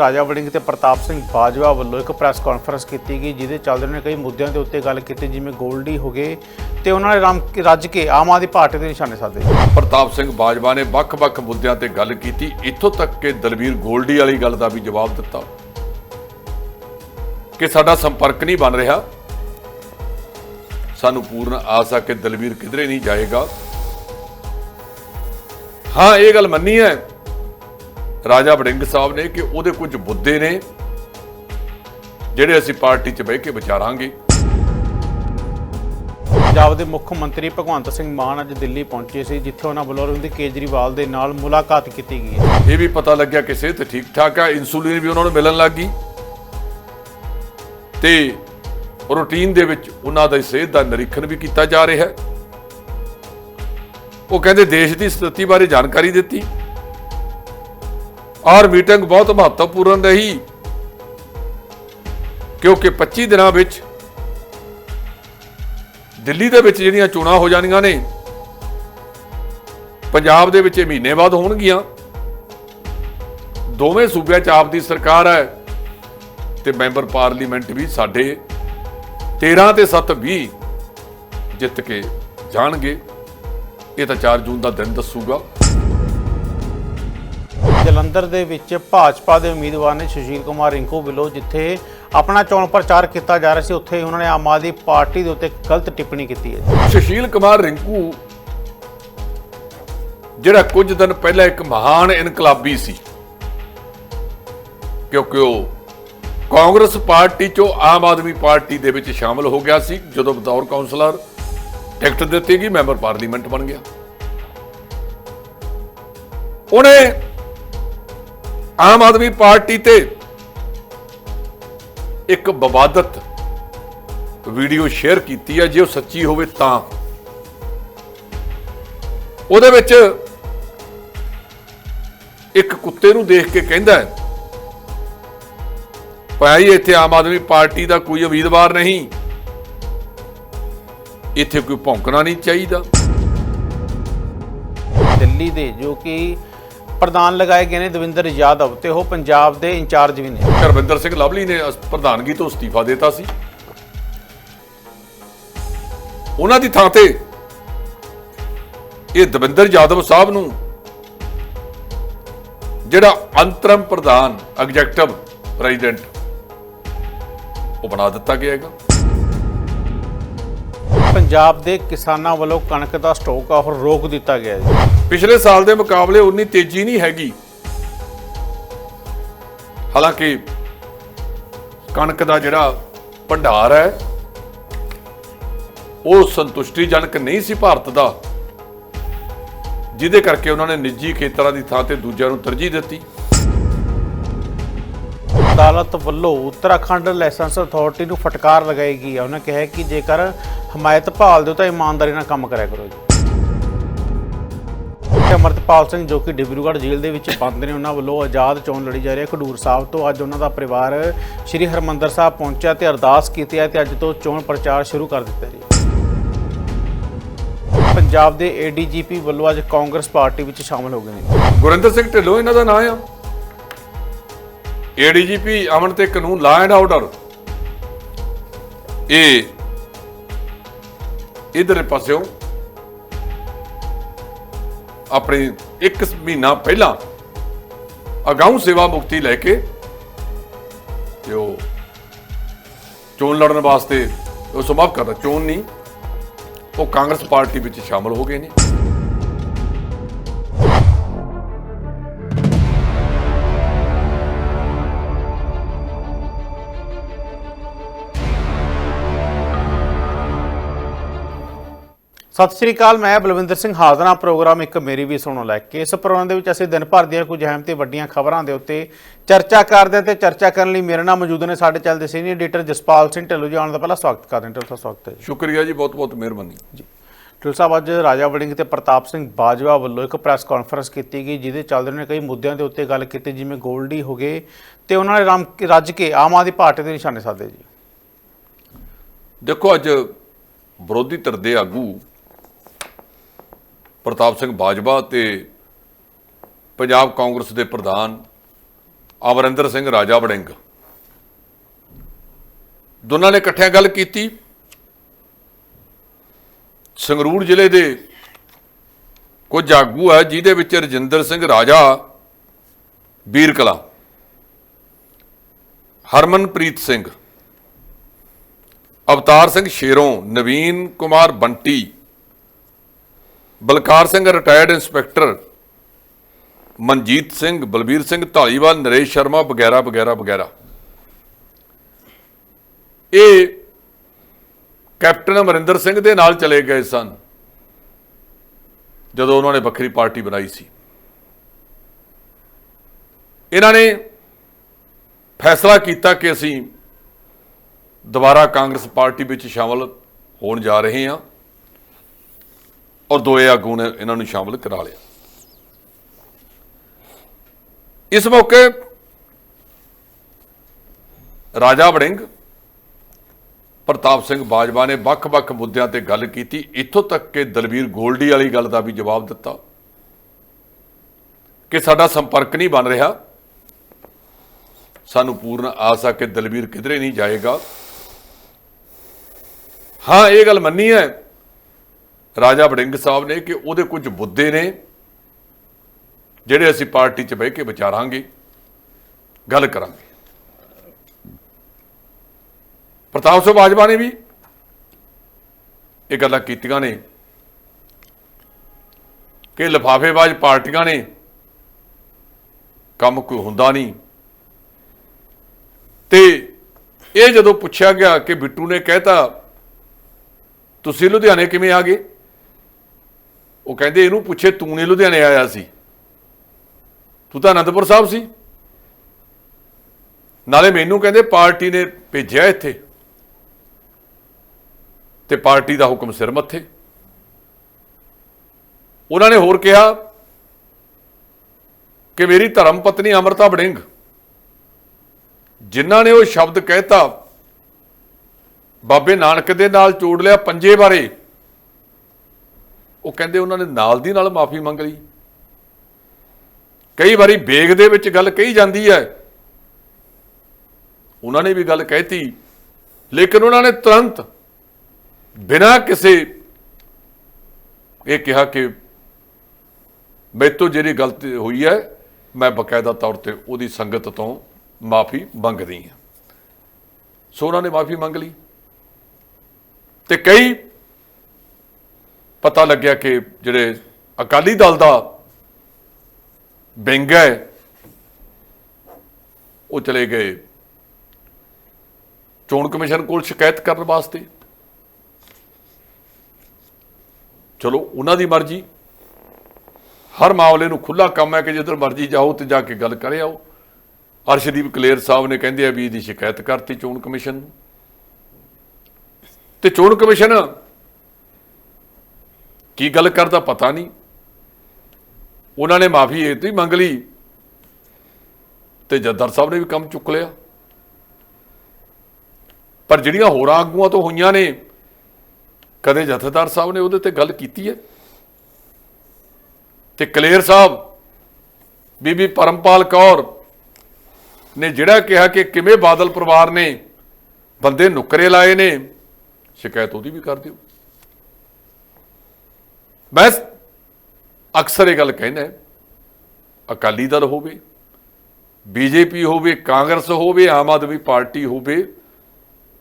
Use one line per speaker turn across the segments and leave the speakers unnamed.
ਰਾਜਾ ਵੜਿੰਗ ਤੇ ਪ੍ਰਤਾਪ ਸਿੰਘ ਬਾਜਵਾ ਵੱਲੋਂ ਇੱਕ ਪ੍ਰੈਸ ਕਾਨਫਰੰਸ ਕੀਤੀ ਗਈ, ਜਿਹਦੇ ਚੱਲਦੇ ਨੇ ਕਈ ਮੁੱਦਿਆਂ ਦੇ ਉੱਤੇ ਗੱਲ ਕੀਤੀ, ਜਿਵੇਂ ਗੋਲਡੀ ਹੋ ਗਏ ਤੇ ਉਹਨਾਂ ਨੇ ਰਾਮ ਰੱਜ ਕੇ ਆਮ ਆਦਮੀ ਪਾਰਟੀ ਦੇ ਨਿਸ਼ਾਨੇ ਸਾਧੇ।
ਪ੍ਰਤਾਪ ਸਿੰਘ ਬਾਜਵਾ ਨੇ ਵੱਖ-ਵੱਖ ਮੁੱਦਿਆਂ ਤੇ ਗੱਲ ਕੀਤੀ। ਇੱਥੋਂ ਤੱਕ ਕਿ ਦਲਵੀਰ ਗੋਲਡੀ ਵਾਲੀ ਗੱਲ ਦਾ ਵੀ ਜਵਾਬ ਦਿੱਤਾ। ਕਿ ਸਾਡਾ ਸੰਪਰਕ ਨਹੀਂ ਬਣ ਰਿਹਾ। ਸਾਨੂੰ ਪੂਰਨ ਆਸ ਆ ਕਿ ਦਲਵੀਰ ਕਿਧਰੇ ਨਹੀਂ ਜਾਏਗਾ। ਹਾਂ, ਇਹ ਗੱਲ ਮੰਨੀ ਹੈ। ਰਾਜਾ ਵੜਿੰਗ ਸਾਹਿਬ ਨੇ ਕਿ ਉਹਦੇ ਕੁਝ ਮੁੱਦੇ ਨੇ ਜਿਹੜੇ ਅਸੀਂ ਪਾਰਟੀ 'ਚ ਬਹਿ ਕੇ ਵਿਚਾਰਾਂਗੇ।
ਪੰਜਾਬ ਦੇ ਮੁੱਖ ਮੰਤਰੀ ਭਗਵੰਤ ਸਿੰਘ ਮਾਨ ਅੱਜ ਦਿੱਲੀ ਪਹੁੰਚੇ ਸੀ ਜਿੱਥੇ ਉਹਨਾਂ ਵੱਲੋਂ ਅਰਵਿੰਦ ਕੇਜਰੀਵਾਲ ਦੇ ਨਾਲ ਮੁਲਾਕਾਤ ਕੀਤੀ ਗਈ ਹੈ।
ਇਹ ਵੀ ਪਤਾ ਲੱਗਿਆ ਕਿ ਸਿਹਤ ਠੀਕ ਠਾਕ ਆ ਇਨਸੂਲਿਨ ਵੀ ਉਹਨਾਂ ਨੂੰ ਮਿਲਣ ਲੱਗ ਗਈ। ਤੇ ਰੂਟੀਨ ਦੇ ਵਿੱਚ ਉਹਨਾਂ ਦੀ ਸਿਹਤ ਦਾ ਨਿਰੀਖਣ ਵੀ ਕੀਤਾ ਜਾ ਰਿਹਾ ਹੈ। ਉਹ ਕਹਿੰਦੇ ਦੇਸ਼ ਦੀ ਸਥਿਤੀ ਬਾਰੇ ਜਾਣਕਾਰੀ ਦਿੱਤੀ। ਔਰ ਮੀਟਿੰਗ ਬਹੁਤ ਮਹੱਤਵਪੂਰਨ ਰਹੀ। ਕਿਉਂਕਿ 25 ਦਿਨਾਂ ਵਿੱਚ ਦਿੱਲੀ ਦੇ ਵਿੱਚ ਜਿਹੜੀਆਂ ਚੋਣਾਂ ਹੋ ਜਾਣੀਆਂ ਨੇ, ਪੰਜਾਬ ਦੇ ਵਿੱਚ ਇਹ ਮਹੀਨੇ ਬਾਅਦ ਹੋਣਗੀਆਂ। ਦੋਵੇਂ ਸੂਬਿਆਂ 'ਚ ਆਪ ਦੀ ਸਰਕਾਰ ਹੈ ਤੇ ਮੈਂਬਰ ਪਾਰਲੀਮੈਂਟ ਵੀ ਸਾਡੇ 13 ਤੇ 7 20 ਜਿੱਤ ਕੇ ਜਾਣਗੇ। ਇਹ ਤਾਂ 4 ਜੂਨ ਦਾ ਦਿਨ ਦੱਸੂਗਾ।
ਜਲੰਧਰ ਦੇ ਵਿੱਚ ਭਾਜਪਾ ਦੇ ਉਮੀਦਵਾਰ ਨੇ ਸੁਸ਼ੀਲ ਕੁਮਾਰ ਰਿੰਕੂ ਵੱਲੋਂ ਜਿੱਥੇ ਆਪਣਾ ਚੋਣ ਪ੍ਰਚਾਰ ਕੀਤਾ ਜਾ ਰਿਹਾ ਸੀ, ਉੱਥੇ ਉਹਨਾਂ ਨੇ ਆਮ ਆਦਮੀ ਪਾਰਟੀ ਦੇ ਉੱਤੇ ਗਲਤ ਟਿੱਪਣੀ ਕੀਤੀ ਹੈ।
ਸੁਸ਼ੀਲ ਕੁਮਾਰ ਰਿੰਕੂ ਜਿਹੜਾ ਕੁਝ ਦਿਨ ਪਹਿਲਾਂ ਇੱਕ ਮਹਾਨ ਇਨਕਲਾਬੀ ਸੀ, ਕਿਉਂਕਿ ਉਹ ਕਾਂਗਰਸ ਪਾਰਟੀ ਚੋਂ ਆਮ ਆਦਮੀ ਪਾਰਟੀ ਦੇ ਵਿੱਚ ਸ਼ਾਮਲ ਹੋ ਗਿਆ ਸੀ, ਜਦੋਂ ਬਤੌਰ ਕਾਉਂਸਲਰ ਟਿਕਟ ਦਿੱਤੀ ਗਈ, ਮੈਂਬਰ ਪਾਰਲੀਮੈਂਟ ਬਣ ਗਿਆ। ਉਹਨੇ ਆਮ ਆਦਮੀ ਪਾਰਟੀ ਤੇ ਇੱਕ ਵਿਵਾਦਤ ਵੀਡੀਓ ਸ਼ੇਅਰ ਕੀਤੀ ਹੈ, ਜੇ ਉਹ ਸੱਚੀ ਹੋਵੇ ਤਾਂ। ਉਹਦੇ ਵਿੱਚ ਇੱਕ ਕੁੱਤੇ ਨੂੰ ਦੇਖ ਕੇ ਕਹਿੰਦਾ ਹੈ, ਭਾਈ, ਇੱਥੇ ਆਮ ਆਦਮੀ ਪਾਰਟੀ ਦਾ ਕੋਈ ਉਮੀਦਵਾਰ ਨਹੀਂ। ਇੱਥੇ ਕੋਈ ਭੌਂਕਣਾ ਨਹੀਂ ਚਾਹੀਦਾ।
ਦਿੱਲੀ ਦੇ ਜੋ ਕਿ ਪ੍ਰਧਾਨ ਲਗਾਏ ਗਏ ਨੇ ਦਵਿੰਦਰ ਯਾਦਵ ਤੇ ਉਹ ਪੰਜਾਬ ਦੇ ਇੰਚਾਰਜ ਵੀ ਨੇ।
ਹਰਵਿੰਦਰ ਸਿੰਘ ਲਵਲੀ ਨੇ ਅਸ- ਪ੍ਰਧਾਨਗੀ ਤੋਂ ਅਸਤੀਫਾ ਦਿੱਤਾ ਸੀ। ਉਹਨਾਂ ਦੀ ਥਾਂ ਤੇ ਇਹ ਦਵਿੰਦਰ ਯਾਦਵ ਸਾਹਿਬ ਨੂੰ ਜਿਹੜਾ ਅੰਤਰਮ ਪ੍ਰਧਾਨ ਐਗਜ਼ੈਕਟਿਵ ਪ੍ਰੈਜ਼ੀਡੈਂਟ ਉਹ ਬਣਾ ਦਿੱਤਾ ਗਿਆ ਹੈਗਾ।
ਪੰਜਾਬ ਦੇ ਕਿਸਾਨਾਂ ਵੱਲੋਂ ਕਣਕ ਦਾ ਸਟਾਕ ਆ ਰੋਕ ਦਿੱਤਾ ਗਿਆ ਹੈ
ਪਿਛਲੇ ਸਾਲ ਦੇ ਮੁਕਾਬਲੇ ਉਨੀ ਤੇਜ਼ੀ ਨਹੀਂ ਹੈਗੀ। ਹਾਲਾਂਕਿ ਕਣਕ ਦਾ ਜਿਹੜਾ ਭੰਡਾਰ ਹੈ, ਉਹ ਸੰਤੁਸ਼ਟੀਜਨਕ ਨਹੀਂ ਸੀ ਭਾਰਤ ਦਾ, ਜਿਹਦੇ ਕਰਕੇ ਉਹਨਾਂ ਨੇ ਨਿੱਜੀ ਖੇਤਰਾਂ ਦੀ ਥਾਂ ਤੇ ਦੂਜਿਆਂ ਨੂੰ ਤਰਜੀਹ ਦਿੱਤੀ।
ਅਦਾਲਤ ਵੱਲੋਂ ਉੱਤਰਾਖੰਡ ਲਾਇਸੈਂਸ ਅਥਾਰਟੀ ਨੂੰ ਫਟਕਾਰ ਲਗਾਈ ਗਈ ਹੈ। ਉਹਨਾਂ ਕਿਹਾ ਕਿ ਜੇਕਰ ਹਮਾਇਤ ਭਾਲਦੇ ਹੋ ਤਾਂ ਇਮਾਨਦਾਰੀ ਨਾਲ ਕੰਮ ਕਰਿਆ ਕਰੋ ਜੀ। ਅਮਰਤਪਾਲ ਸਿੰਘ ਜੋ ਕਿ ਡਿਬਰੂਗੜ੍ਹ ਜੇਲ੍ਹ ਦੇ ਵਿੱਚ ਬੰਦ ਨੇ, ਉਹਨਾਂ ਵੱਲੋਂ ਆਜ਼ਾਦ ਚੋਣ ਲੜੀ ਜਾ ਰਹੀ ਹੈ। ਖਡੂਰ ਸਾਹਿਬ ਤੋਂ ਅੱਜ ਉਹਨਾਂ ਦਾ ਪਰਿਵਾਰ ਸ੍ਰੀ ਹਰਮੰਦਰ ਸਾਹਿਬ ਪਹੁੰਚਿਆ ਤੇ ਅਰਦਾਸ ਕੀਤੀ ਹੈ ਤੇ ਅੱਜ ਤੋਂ ਚੋਣ ਪ੍ਰਚਾਰ ਸ਼ੁਰੂ ਕਰ ਦਿੱਤਾ ਜੀ। ਪੰਜਾਬ ਦੇ ਏਡੀਜੀਪੀ ਵੱਲੋਂ ਅੱਜ ਕਾਂਗਰਸ ਪਾਰਟੀ ਵਿੱਚ ਸ਼ਾਮਲ ਹੋ ਗਏ ਨੇ।
ਗੁਰਿੰਦਰ ਸਿੰਘ ਢਿੱਲੋਂ, ਇਹਨਾਂ ਦਾ ਨਾਮ ਆ? ਏਡੀਜੀਪੀ ਅਮਨ ਤੇ ਕਾਨੂੰਨ ਲਾ ਐਂਡ ਆਰਡਰ ਇਹ ਇਧਰ ਪਾਸਿਓਂ ਆਪਣੇ ਇੱਕ ਮਹੀਨਾ ਪਹਿਲਾਂ ਅਗਾਊਂ ਸੇਵਾ ਮੁਕਤੀ ਲੈ ਕੇ ਤੇ ਉਹ ਚੋਣ ਲੜਨ ਵਾਸਤੇ ਉਹ ਸਮਾਪ ਕਰਦਾ ਚੋਣ ਨਹੀਂ, ਉਹ ਕਾਂਗਰਸ ਪਾਰਟੀ ਵਿੱਚ ਸ਼ਾਮਲ ਹੋ ਗਏ ਨੇ।
ਸਤਿ ਸ਼੍ਰੀ ਅਕਾਲ ਮੈਂ ਬਲਵਿੰਦਰ ਸਿੰਘ ਹਾਜ਼ਰਾਂ ਪ੍ਰੋਗਰਾਮ ਇੱਕ ਮੇਰੀ ਵੀ ਸੁਣੋ ਲੈ ਕੇ। ਇਸ ਪ੍ਰੋਗਰਾਮ ਦੇ ਵਿੱਚ ਅਸੀਂ ਦਿਨ ਭਰ ਦੀਆਂ ਕੁਝ ਅਹਿਮ ਤੇ ਵੱਡੀਆਂ ਖਬਰਾਂ ਦੇ ਉੱਤੇ ਚਰਚਾ ਕਰਦੇ ਤੇ ਚਰਚਾ ਕਰਨ ਲਈ ਮੇਰੇ ਨਾਲ ਮੌਜੂਦ ਨੇ ਸਾਡੇ ਚੱਲਦੇ ਸੀਨੀਅਰ ਐਡੀਟਰ ਜਸਪਾਲ ਸਿੰਘ ਢਿੱਲੋਂ ਜੀ। ਆਉਣ ਦਾ ਪਹਿਲਾਂ ਸਵਾਗਤ ਕਰਦੇ ਹਾਂ। ਢਿੱਲੋਂ ਸਾਹਿਬ ਸਵਾਗਤ ਹੈ ਜੀ।
ਸ਼ੁਕਰੀਆ ਜੀ ਬਹੁਤ ਬਹੁਤ ਮਿਹਰਬਾਨੀ।
ਜੀ। ਢਿੱਲੋਂ ਸਾਹਿਬ ਅੱਜ ਰਾਜਾ ਵੜਿੰਗ ਤੇ ਪ੍ਰਤਾਪ ਸਿੰਘ ਬਾਜਵਾ ਵੱਲੋਂ ਇੱਕ ਪ੍ਰੈਸ ਕਾਨਫਰੰਸ ਕੀਤੀ ਗਈ ਜਿਹਦੇ ਚੱਲਦੇ ਨੇ ਕਈ ਮੁੱਦਿਆਂ ਦੇ ਉੱਤੇ ਗੱਲ ਕੀਤੀ ਜਿਵੇਂ ਗੋਲਡੀ ਹੋ ਗਏ ਤੇ ਉਹਨਾਂ ਨੇ ਰਾਮ ਰੱਜ ਕੇ ਆਮ ਆਦਮੀ ਪਾਰਟੀ ਦੇ ਨਿਸ਼ਾਨੇ ਸਾਧੇ ਜੀ।
ਦੇਖੋ ਅੱਜ ਵਿਰੋਧੀ ਧਿਰ ਦੇ ਆਗੂ ਪ੍ਰਤਾਪ ਸਿੰਘ ਬਾਜਵਾ ਤੇ ਪੰਜਾਬ ਕਾਂਗਰਸ ਦੇ ਪ੍ਰਧਾਨ ਅਮਰਿੰਦਰ ਸਿੰਘ ਰਾਜਾ ਵੜਿੰਗ। ਦੋਨਾਂ ਨੇ ਇਕੱਠਿਆਂ ਗੱਲ ਕੀਤੀ। ਸੰਗਰੂਰ ਜ਼ਿਲ੍ਹੇ ਦੇ ਕੁਝ ਆਗੂ ਹੈ ਜਿਹਦੇ ਵਿੱਚ ਰਜਿੰਦਰ ਸਿੰਘ ਰਾਜਾ ਵੀਰ ਕਲਾ, ਹਰਮਨਪ੍ਰੀਤ ਸਿੰਘ, ਅਵਤਾਰ ਸਿੰਘ ਸ਼ੇਰੋਂ, ਨਵੀਨ ਕੁਮਾਰ ਬੰਟੀ ਬਲਕਾਰ ਸਿੰਘ ਰਿਟਾਇਰਡ ਇੰਸਪੈਕਟਰ ਮਨਜੀਤ ਸਿੰਘ, ਬਲਬੀਰ ਸਿੰਘ ਢਾਲੀਵਾਲ ਨਰੇਸ਼ ਸ਼ਰਮਾ, ਵਗੈਰਾ ਵਗੈਰਾ ਵਗੈਰਾ। ਇਹ ਕੈਪਟਨ ਅਮਰਿੰਦਰ ਸਿੰਘ ਦੇ ਨਾਲ ਚਲੇ ਗਏ ਸਨ, ਜਦੋਂ ਉਹਨਾਂ ਨੇ ਵੱਖਰੀ ਪਾਰਟੀ ਬਣਾਈ ਸੀ। ਇਹਨਾਂ ਨੇ ਫੈਸਲਾ ਕੀਤਾ ਕਿ ਅਸੀਂ ਦੁਬਾਰਾ ਕਾਂਗਰਸ ਪਾਰਟੀ ਵਿੱਚ ਸ਼ਾਮਲ ਹੋਣ ਜਾ ਰਹੇ ਹਾਂ। ਔਰ ਦੋਏ ਆਗੂ ਨੇ ਇਹਨਾਂ ਨੂੰ ਸ਼ਾਮਲ ਕਰਾ ਲਿਆ। ਇਸ ਮੌਕੇ ਰਾਜਾ ਵੜਿੰਗ, ਪ੍ਰਤਾਪ ਸਿੰਘ ਬਾਜਵਾ ਨੇ ਵੱਖ-ਵੱਖ ਮੁੱਦਿਆਂ ਤੇ ਗੱਲ ਕੀਤੀ। ਇੱਥੋਂ ਤੱਕ ਕਿ ਦਲਵੀਰ ਗੋਲਡੀ ਵਾਲੀ ਗੱਲ ਦਾ ਵੀ ਜਵਾਬ ਦਿੱਤਾ ਕਿ ਸਾਡਾ ਸੰਪਰਕ ਨਹੀਂ ਬਣ ਰਿਹਾ। ਸਾਨੂੰ ਪੂਰਨ ਆਸ ਆ ਕਿ ਦਲਵੀਰ ਕਿਧਰੇ ਨਹੀਂ ਜਾਏਗਾ। ਹਾਂ, ਇਹ ਗੱਲ ਮੰਨੀ ਹੈ ਰਾਜਾ ਬੜਿੰਗ ਸਾਹਿਬ ਨੇ ਕਿ ਉਹਦੇ ਕੁਝ ਮੁੱਦੇ ਨੇ, ਜਿਹੜੇ ਅਸੀਂ ਪਾਰਟੀ 'ਚ ਬਹਿ ਕੇ ਵਿਚਾਰਾਂਗੇ, ਗੱਲ ਕਰਾਂਗੇ। ਪ੍ਰਤਾਪ ਸਿੰਘ ਬਾਜਵਾ ਨੇ ਵੀ ਇਹ ਗੱਲਾਂ ਕੀਤੀਆਂ ਨੇ ਕਿ ਲਫਾਫੇਬਾਜ਼ ਪਾਰਟੀਆਂ ਨੇ ਕੰਮ ਕੋਈ ਹੁੰਦਾ ਨਹੀਂ। ਤੇ ਇਹ ਜਦੋਂ ਪੁੱਛਿਆ ਗਿਆ ਕਿ ਬਿੱਟੂ ਨੇ ਕਹਿਤਾ, ਤੁਸੀਂ ਲੁਧਿਆਣੇ ਕਿਵੇਂ ਆ ਗਏ? ਉਹ ਕਹਿੰਦੇ ਇਹਨੂੰ ਪੁੱਛੇ, ਤੂੰ ਨੇ ਲੁਧਿਆਣੇ ਆਇਆ ਸੀ? ਤੂੰ ਤਾਂ ਅਨੰਦਪੁਰ ਸਾਹਿਬ ਸੀ? ਨਾਲੇ ਮੈਨੂੰ ਕਹਿੰਦੇ ਪਾਰਟੀ ਨੇ ਭੇਜਿਆ ਇੱਥੇ। ਤੇ ਪਾਰਟੀ ਦਾ ਹੁਕਮ ਸਿਰ ਮੱਥੇ। ਉਹਨਾਂ ਨੇ ਹੋਰ ਕਿਹਾ ਕਿ ਮੇਰੀ ਧਰਮ ਪਤਨੀ ਅਮਰਤਾ ਬੜਿੰਗ ਜਿਨ੍ਹਾਂ ਨੇ ਉਹ ਸ਼ਬਦ ਕਹਿਤਾ, ਬਾਬੇ ਨਾਨਕ ਦੇ ਨਾਲ ਜੋੜ ਲਿਆ ਪੰਜੇ ਬਾਰੇ। ਉਹ ਕਹਿੰਦੇ ਉਹਨਾਂ ਨੇ ਨਾਲ ਦੀ ਨਾਲ ਮਾਫੀ ਮੰਗ ਲਈ। ਕਈ ਵਾਰੀ ਬੇਗ ਦੇ ਵਿੱਚ ਗੱਲ ਕਹੀ ਜਾਂਦੀ ਹੈ। ਉਹਨਾਂ ਨੇ ਵੀ ਗੱਲ ਕਹਿਤੀ, ਲੇਕਿਨ ਉਹਨਾਂ ਨੇ ਤੁਰੰਤ ਬਿਨਾਂ ਕਿਸੇ ਇਹ ਕਿਹਾ ਕਿ ਮੇਰੇ ਤੋਂ ਜਿਹੜੀ ਗਲਤੀ ਹੋਈ ਹੈ, ਮੈਂ ਬਕਾਇਦਾ ਤੌਰ ਤੇ ਉਹਦੀ ਸੰਗਤ ਤੋਂ ਮਾਫੀ ਮੰਗਦੀ ਹਾਂ। ਸੋ ਉਹਨਾਂ ਨੇ ਮਾਫੀ ਮੰਗ ਲਈ। ਤੇ ਕਈ ਪਤਾ ਲੱਗਿਆ ਕਿ ਜਿਹੜੇ ਅਕਾਲੀ ਦਲ ਦਾ ਵਿੰਗ ਹੈ, ਉਹ ਚਲੇ ਗਏ ਚੋਣ ਕਮਿਸ਼ਨ ਕੋਲ ਸ਼ਿਕਾਇਤ ਕਰਨ ਵਾਸਤੇ। ਚਲੋ, ਉਹਨਾਂ ਦੀ ਮਰਜ਼ੀ। ਹਰ ਮਾਮਲੇ ਨੂੰ ਖੁੱਲਾ ਕੰਮ ਹੈ ਕਿ ਜਿੱਧਰ ਮਰਜ਼ੀ ਜਾਓ ਤੇ ਜਾ ਕੇ ਗੱਲ ਕਰੇ ਆਓ। ਅਰਸ਼ਦੀਪ ਕਲੇਰ ਸਾਹਿਬ ਨੇ ਕਹਿੰਦੇ ਆ ਵੀ ਇਹਦੀ ਸ਼ਿਕਾਇਤ ਕਰਤੀ ਚੋਣ ਕਮਿਸ਼ਨ ਨੂੰ। ਤੇ ਚੋਣ ਕਮਿਸ਼ਨ ਕੀ ਗੱਲ ਕਰਦਾ ਪਤਾ ਨਹੀਂ। ਉਹਨਾਂ ਨੇ ਮਾਫੀ ਇਹ ਤੋਂ ਹੀ ਮੰਗ ਲਈ ਤੇ ਜੱਦਰ ਸਾਹਿਬ ਨੇ ਵੀ ਕੰਮ ਚੁੱਕ ਲਿਆ। ਪਰ ਜਿਹੜੀਆਂ ਹੋਰਾਂ ਆਗੂਆਂ ਤੋਂ ਹੋਈਆਂ ਨੇ, ਕਦੇ ਜਥੇਦਾਰ ਸਾਹਿਬ ਨੇ ਉਹਦੇ ਤੇ ਗੱਲ ਕੀਤੀ ਹੈ? ਤੇ ਕਲੇਰ ਸਾਹਿਬ, ਬੀਬੀ ਪਰਮਪਾਲ ਕੌਰ ਨੇ ਜਿਹੜਾ ਕਿਹਾ ਕਿ ਕਿਵੇਂ ਬਾਦਲ ਪਰਿਵਾਰ ਨੇ ਬੰਦੇ ਨੁਕਰੇ ਲਾਏ ਨੇ, ਸ਼ਿਕਾਇਤ ਉਹਦੀ ਵੀ ਕਰ ਦਿਓ। ਮੈਂ ਅਕਸਰ ਇਹ ਗੱਲ ਕਹਿੰਦਾ ਅਕਾਲੀ ਦਲ ਹੋਵੇ, ਬੀਜੇਪੀ ਹੋਵੇ, ਕਾਂਗਰਸ ਹੋਵੇ, ਆਮ ਆਦਮੀ ਪਾਰਟੀ ਹੋਵੇ,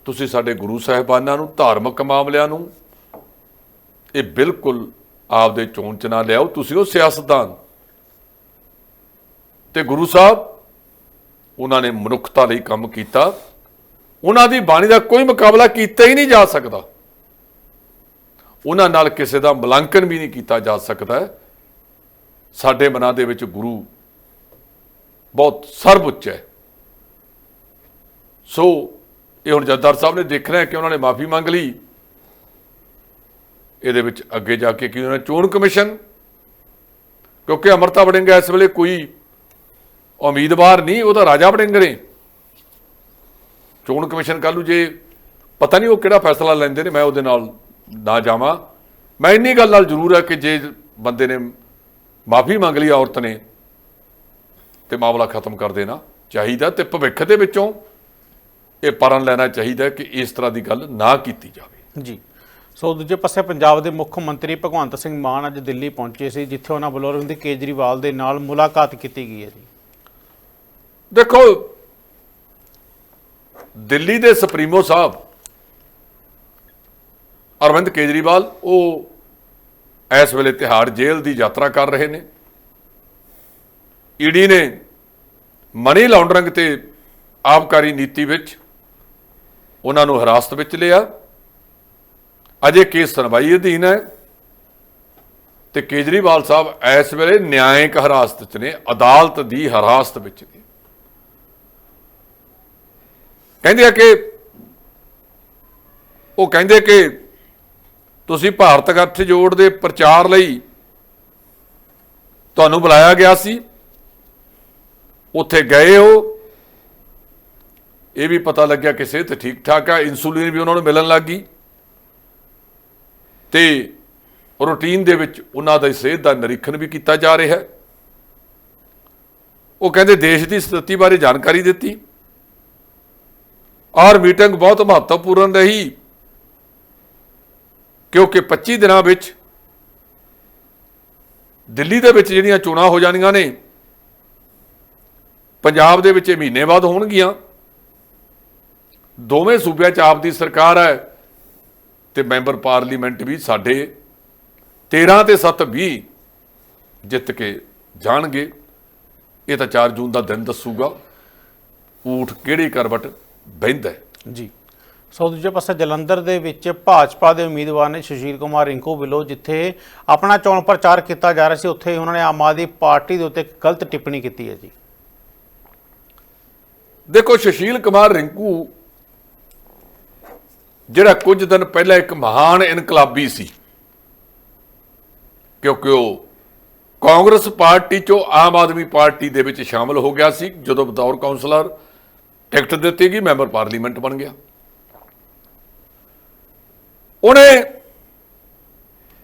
ਤੁਸੀਂ ਸਾਡੇ ਗੁਰੂ ਸਾਹਿਬਾਨਾਂ ਨੂੰ, ਧਾਰਮਿਕ ਮਾਮਲਿਆਂ ਨੂੰ, ਇਹ ਬਿਲਕੁਲ ਆਪਦੇ ਚੋਣ ਚ ਨਾ ਲਿਆਓ, ਤੁਸੀਂ ਉਹ ਸਿਆਸਤਦਾਨ। ਤੇ ਗੁਰੂ ਸਾਹਿਬ, ਉਹਨਾਂ ਨੇ ਮਨੁੱਖਤਾ ਲਈ ਕੰਮ ਕੀਤਾ। ਉਹਨਾਂ ਦੀ ਬਾਣੀ ਦਾ ਕੋਈ ਮੁਕਾਬਲਾ ਕੀਤਾ ਹੀ ਨਹੀਂ ਜਾ ਸਕਦਾ। ਉਹਨਾਂ ਨਾਲ ਕਿਸੇ ਦਾ ਮਲਾਂਕਣ ਵੀ ਨਹੀਂ ਕੀਤਾ ਜਾ ਸਕਦਾ। ਸਾਡੇ ਮਨਾਂ ਦੇ ਵਿੱਚ ਗੁਰੂ ਬਹੁਤ ਸਰਵਉੱਚ ਹੈ। ਸੋ ਇਹ ਹੁਣ ਜੱਦਾਰ ਸਾਹਿਬ ਨੇ ਦੇਖਣਾ ਹੈ ਕਿ ਉਹਨਾਂ ਨੇ ਮਾਫੀ ਮੰਗ ਲਈ। ਇਹਦੇ ਵਿੱਚ ਅੱਗੇ ਜਾ ਕੇ ਕੀ ਹੋਣਾ ਚੋਣ ਕਮਿਸ਼ਨ, ਕਿਉਂਕਿ ਅਮਰਤਾ ਵੜਿੰਗਾ ਇਸ ਵੇਲੇ ਕੋਈ ਉਮੀਦਵਾਰ ਨਹੀਂ ਉਹਦਾ ਰਾਜਾ ਵੜਿੰਗ ਨੇ। ਚੋਣ ਕਮਿਸ਼ਨ ਕੱਲ੍ਹ ਨੂੰ ਜੇ ਪਤਾ ਨਹੀਂ ਉਹ ਕਿਹੜਾ ਫੈਸਲਾ ਲੈਂਦੇ ਨੇ, ਮੈਂ ਉਹਦੇ ਨਾਲ ਨਾ ਜਾਵਾਂ। ਮੈਂ ਇੰਨੀ ਗੱਲ ਨਾਲ ਜ਼ਰੂਰ ਹੈ ਕਿ ਜੇ ਬੰਦੇ ਨੇ ਮਾਫੀ ਮੰਗ ਲਈ ਔਰਤ ਨੇ ਤੇ ਮਾਮਲਾ ਖਤਮ ਕਰ ਦੇਣਾ ਚਾਹੀਦਾ ਤੇ ਭਵਿੱਖ ਦੇ ਵਿੱਚੋਂ ਇਹ ਪਰਨ ਲੈਣਾ ਚਾਹੀਦਾ ਕਿ ਇਸ ਤਰ੍ਹਾਂ ਦੀ ਗੱਲ ਨਾ ਕੀਤੀ ਜਾਵੇ।
ਜੀ। ਸੋ ਦੂਜੇ ਪਾਸੇ ਪੰਜਾਬ ਦੇ ਮੁੱਖ ਮੰਤਰੀ ਭਗਵੰਤ ਸਿੰਘ ਮਾਨ ਅੱਜ ਦਿੱਲੀ ਪਹੁੰਚੇ ਸੀ ਜਿੱਥੇ ਉਹਨਾਂ ਵੱਲੋਂ ਅਰਵਿੰਦ ਕੇਜਰੀਵਾਲ ਦੇ ਨਾਲ ਮੁਲਾਕਾਤ ਕੀਤੀ ਗਈ ਹੈ ਜੀ।
ਦੇਖੋ ਦਿੱਲੀ ਦੇ ਸੁਪਰੀਮੋ ਸਾਹਿਬ ਅਰਵਿੰਦ ਕੇਜਰੀਵਾਲ, ਉਹ ਇਸ ਵੇਲੇ ਤਿਹਾੜ ਜੇਲ੍ਹ ਦੀ ਯਾਤਰਾ ਕਰ ਰਹੇ ਨੇ। ਈਡੀ ਨੇ ਮਨੀ ਲਾਉਂਡਰਿੰਗ ਤੇ ਆਬਕਾਰੀ ਨੀਤੀ ਵਿੱਚ ਉਹਨਾਂ ਨੂੰ ਹਿਰਾਸਤ ਵਿੱਚ ਲਿਆ। ਅਜੇ ਕੇਸ ਸੁਣਵਾਈ ਅਧੀਨ ਹੈ ਤੇ ਕੇਜਰੀਵਾਲ ਸਾਹਿਬ ਇਸ ਵੇਲੇ ਨਿਆਇਕ ਹਿਰਾਸਤ 'ਚ ਨੇ, ਅਦਾਲਤ ਦੀ ਹਿਰਾਸਤ ਵਿੱਚ ਨੇ। ਕਹਿੰਦੇ ਆ ਕਿ, ਉਹ ਕਹਿੰਦੇ ਕਿ ਤੁਸੀਂ ਭਾਰਤ ਗੱਠ ਜੋੜ ਦੇ ਪ੍ਰਚਾਰ ਲਈ ਤੁਹਾਨੂੰ ਬੁਲਾਇਆ ਗਿਆ ਸੀ। ਉੱਥੇ ਗਏ ਹੋ। ਇਹ ਵੀ ਪਤਾ ਲੱਗਿਆ ਕਿ ਸਿਹਤ ਠੀਕ ਠਾਕ ਆ ਇਨਸੂਲਿਨ ਵੀ ਉਹਨਾਂ ਨੂੰ ਮਿਲਣ ਲੱਗ ਗਈ। ਤੇ ਰੂਟੀਨ ਦੇ ਵਿੱਚ ਉਹਨਾਂ ਦੀ ਸਿਹਤ ਦਾ ਨਿਰੀਖਣ ਵੀ ਕੀਤਾ ਜਾ ਰਿਹਾ। ਹੈ ਉਹ ਕਹਿੰਦੇ ਦੇਸ਼ ਦੀ ਸਥਿਤੀ ਬਾਰੇ ਜਾਣਕਾਰੀ ਦਿੱਤੀ। ਔਰ ਮੀਟਿੰਗ ਬਹੁਤ ਮਹੱਤਵਪੂਰਨ ਰਹੀ। ਕਿਉਂਕਿ 25 ਦਿਨਾਂ ਵਿੱਚ ਦਿੱਲੀ ਦੇ ਵਿੱਚ ਜਿਹੜੀਆਂ ਚੋਣਾਂ ਹੋ ਜਾਣੀਆਂ ਨੇ, ਪੰਜਾਬ ਦੇ ਵਿੱਚ ਇਹ ਮਹੀਨੇ ਬਾਅਦ ਹੋਣਗੀਆਂ। ਦੋਵੇਂ ਸੂਬਿਆਂ 'ਚ ਆਪ ਦੀ ਸਰਕਾਰ ਹੈ ਤੇ ਮੈਂਬਰ ਪਾਰਲੀਮੈਂਟ ਵੀ ਸਾਡੇ 13 ਤੇ 7 20 ਜਿੱਤ ਕੇ ਜਾਣਗੇ। ਇਹ ਤਾਂ 4 ਜੂਨ ਦਾ ਦਿਨ ਦੱਸੂਗਾ। ਊਠ ਕਿਹੜੀ ਕਰਵਟ ਬਹਿੰਦਾ
ਜੀ। ਸੋ ਦੂਜੇ ਪਾਸੇ ਜਲੰਧਰ ਦੇ ਵਿੱਚ ਭਾਜਪਾ ਦੇ ਉਮੀਦਵਾਰ ਨੇ ਸੁਸ਼ੀਲ ਕੁਮਾਰ ਰਿੰਕੂ ਵੱਲੋਂ ਜਿੱਥੇ ਆਪਣਾ ਚੋਣ ਪ੍ਰਚਾਰ ਕੀਤਾ ਜਾ ਰਿਹਾ ਸੀ, ਉੱਥੇ ਉਹਨਾਂ ਨੇ ਆਮ ਆਦਮੀ ਪਾਰਟੀ ਦੇ ਉੱਤੇ ਇੱਕ ਗਲਤ ਟਿੱਪਣੀ ਕੀਤੀ ਹੈ ਜੀ।
ਦੇਖੋ, ਸੁਸ਼ੀਲ ਕੁਮਾਰ ਰਿੰਕੂ ਜਿਹੜਾ ਕੁਝ ਦਿਨ ਪਹਿਲਾਂ ਇੱਕ ਮਹਾਨ ਇਨਕਲਾਬੀ ਸੀ, ਕਿਉਂਕਿ ਉਹ ਕਾਂਗਰਸ ਪਾਰਟੀ ਚੋਂ ਆਮ ਆਦਮੀ ਪਾਰਟੀ ਦੇ ਵਿੱਚ ਸ਼ਾਮਲ ਹੋ ਗਿਆ ਸੀ, ਜਦੋਂ ਬਤੌਰ ਕਾਉਂਸਲਰ ਟਿਕਟ ਦਿੱਤੀ ਗਈ, ਮੈਂਬਰ ਪਾਰਲੀਮੈਂਟ ਬਣ ਗਿਆ। ਉਹਨੇ